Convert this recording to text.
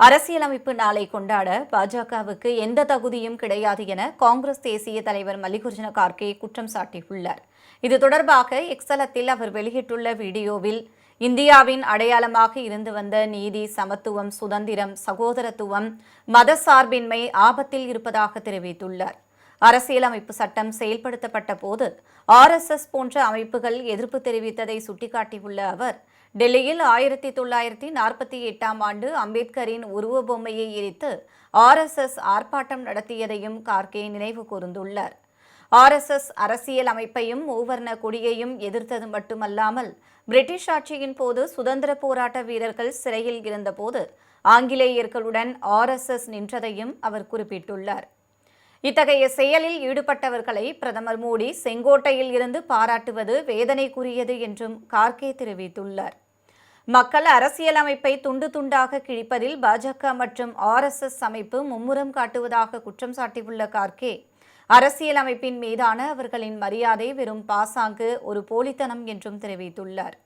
அரசியலமைப்பு நாளை கொண்டாட பாஜகவுக்கு எந்த தகுதியும் கிடையாது என காங்கிரஸ் தேசிய தலைவர் மல்லிகார்ஜுன கார்கே குற்றம் சாட்டியுள்ளார். இது தொடர்பாக எக்ஸலத்தில் அவர் வெளியிட்டுள்ள வீடியோவில் இந்தியாவின் அடையாளமாக இருந்து வந்த நீதி சமத்துவம் சுதந்திரம் சகோதரத்துவம் மதசார்பின்மை ஆபத்தில் இருப்பதாக தெரிவித்துள்ளார். அரசியலமைப்பு சட்டம் செயல்படுத்தப்பட்ட போது ஆர்எஸ்எஸ் போன்ற அமைப்புகள் எதிர்ப்பு தெரிவித்ததை சுட்டிக்காட்டியுள்ள அவர் டெல்லியில் ஆயிரத்தி தொள்ளாயிரத்தி நாற்பத்தி எட்டாம் ஆண்டு அம்பேத்கரின் உருவ பொம்மையை எரித்து ஆர்எஸ்எஸ் ஆர்ப்பாட்டம் நடத்தியதையும் கார்கே நினைவு கூர்ந்துள்ளார். ஆர்எஸ்எஸ் அரசியல் அமைப்பையும் மூவர்ண கொடியையும் எதிர்த்தது மட்டுமல்லாமல் பிரிட்டிஷ் ஆட்சியின் போது சுதந்திர போராட்ட வீரர்கள் சிறையில் இருந்தபோது ஆங்கிலேயர்களுடன் ஆர்எஸ்எஸ் நின்றதையும் அவர் குறிப்பிட்டுள்ளார். இத்தகைய செயலில் ஈடுபட்டவர்களை பிரதமர் மோடி செங்கோட்டையில் இருந்து பாராட்டுவது வேதனைக்குரியது என்றும் கார்கே தெரிவித்துள்ளார். மக்கள் அரசியலமைப்பை துண்டு துண்டாக கிழிப்பதில் பாஜக மற்றும் ஆர்எஸ்எஸ் அமைப்பு மும்முரம் காட்டுவதாக குற்றம் சாட்டியுள்ள கார்கே அரசியலமைப்பின் மீதான அவர்களின் மரியாதை வெறும் பாசாங்கு ஒரு போலித்தனம் என்றும் தெரிவித்துள்ளார்.